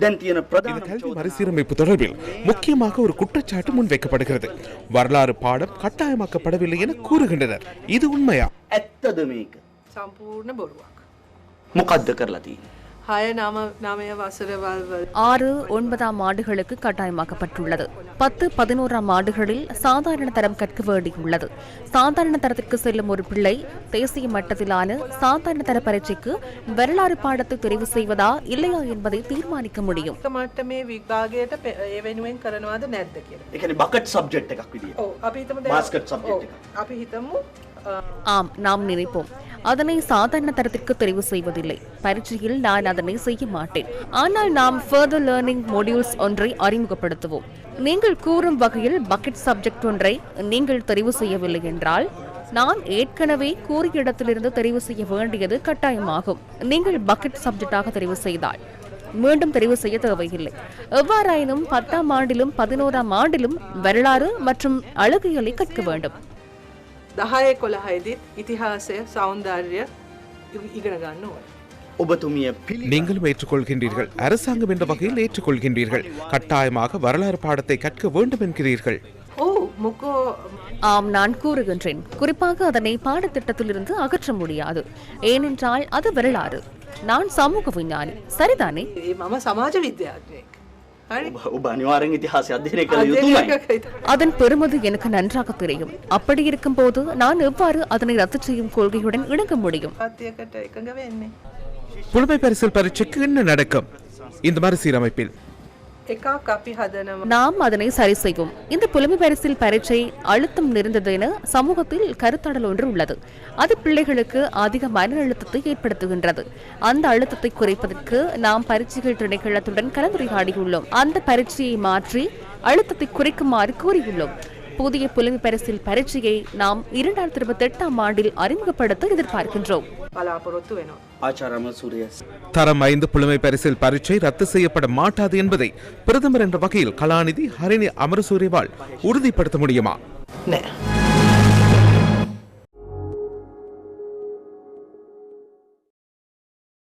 இந்த கல்வி மறுசீரமைப்பு தொடர்பில் முக்கியமாக ஒரு குற்றச்சாட்டு முன் வைக்கப்படுகிறது வரலாறு பாடம் கட்டாயமாக்கப்படவில்லை என கூறுகின்றனர். இது உண்மையா? முகத்து கர்லதீன் සම්පූර්ණ බොරුවක්. මොකද්ද කරලා තියෙන්නේ හය නම නමය වසරවල්වල ஆறு ஒன்பதாம் ஆண்டுகளுக்கு கட்டாயமாக்கப்பட்டுள்ளது பத்து பதினோராம் ஆண்டுகளில் சாதாரண தரம் கற்க வேண்டியுள்ளது சாதாரண தரத்திற்கு செல்லும் ஒரு பிள்ளை தேசிய மட்டத்திலான சாதாரண தர பரீட்சைக்கு வரலாறு பாடத்தை தெரிவு செய்வதா இல்லையா என்பதை தீர்மானிக்க முடியும் එක මට්ටමේ විභාගයට පෙ- ඒ වෙනුවෙන් කරනවාද නැද්ද කියලා. එකන බකට් සබ්ජෙක්් එකක් විදිිය ඔව් අපි හිතමු දැන්- Basket subject ඔව්, එක. අපි හිතමු අ, ஆம் நாம் நினைப்போம். அதனை சாதாரண தரத்திற்கு தெரிவு செய்வதில்லை. பரீட்சையில் நான் அதனை செய்ய மாட்டேன். ஆனால் நாம் ஃபர்தர் லேர்னிங் மொடியூல்ஸ் ஒன்றை அறிமுகப்படுத்துவோம். நீங்கள் கூறும் வகையில் பக்கெட் சப்ஜெக்ட் ஒன்றை நீங்கள் தெரிவு செய்யவில்லை என்றால் நான் ஏற்கனவே கூறிய இடத்திலிருந்து தெரிவு செய்ய வேண்டியது கட்டாயமாகும். நீங்கள் பக்கெட் சப்ஜெக்டாக தெரிவு செய்தால் மீண்டும் தெரிவு செய்ய தேவையில்லை. எவ்வாறாயினும் பத்தாம் ஆண்டிலும் பதினோராம் ஆண்டிலும் வரலாறு மற்றும் அழகியலை கற்க வேண்டும். දහය කොළහයිදිත් ඉතිහාසය සෞන්දර්ය ඉ- ඉගෙන ගන්න ඕන. ඔබතුමිය පිළි நீங்களும் ஏற்றுக்கொள்கின்றீர்கள் அரசாங்கம் என்ற வகையில் ஏற்றுக்கொள்கின்றீர்கள் கட்டாயமாக வரலாறு பாடத்தை கற்க வேண்டும் என்கிறீர்கள் ඔව් මොකෝ ஆம் நான் கூறுகின்றேன் குறிப்பாக அதனை பாடத்திட்டத்திலிருந்து அகற்ற முடியாது ஏனென்றால் அது வரலாறு நான் சமூக விஞ்ஞானி சரிதானே ඒ මම සමාජ அதன் பெருமது எனக்கு நன்றாக தெரியும். அப்படி இருக்கும் போது நான் எவ்வாறு அதனை ரத்து செய்யும் கொள்கையுடன் இணங்க முடியும்? புலமை பரிசல் பரீட்சைக்கு என்ன நடக்கும்? இந்த மறுசீரமைப்பில் நாம் அதனை சரி செய்வோம். இந்த புலமை பரிசில் பரீட்சை அழுத்தம் நிறைந்தது என சமூகத்தில் கருத்தாடல் ஒன்று உள்ளது. அது பிள்ளைகளுக்கு அதிக மன அழுத்தத்தை ஏற்படுத்துகின்றது. அந்த அழுத்தத்தை குறைப்பதற்கு நாம் பரீட்சைகள் திணைக்களத்துடன் கலந்துரையாடியுள்ளோம். அந்த பரீட்சையை மாற்றி அழுத்தத்தை குறைக்குமாறு கூறியுள்ளோம். புதிய புலமை பரிசில் பரீட்சையை நாம் இரண்டாயிரத்தி இருபத்தி எட்டாம் ஆண்டில் அறிமுகப்படுத்த எதிர்பார்க்கின்றோம். බලාපොරොත්තු වෙනවා. ආචාරම සුරිය தரம் ஐந்து புலமை பரிசில் பரீட்சை ரத்து செய்யப்பட மாட்டாது என்பதை பிரதமர் என்ற வகையில் கலாநிதி ஹரிணி அமரசூரிவால் உறுதிப்படுத்த முடியுமா නෑ.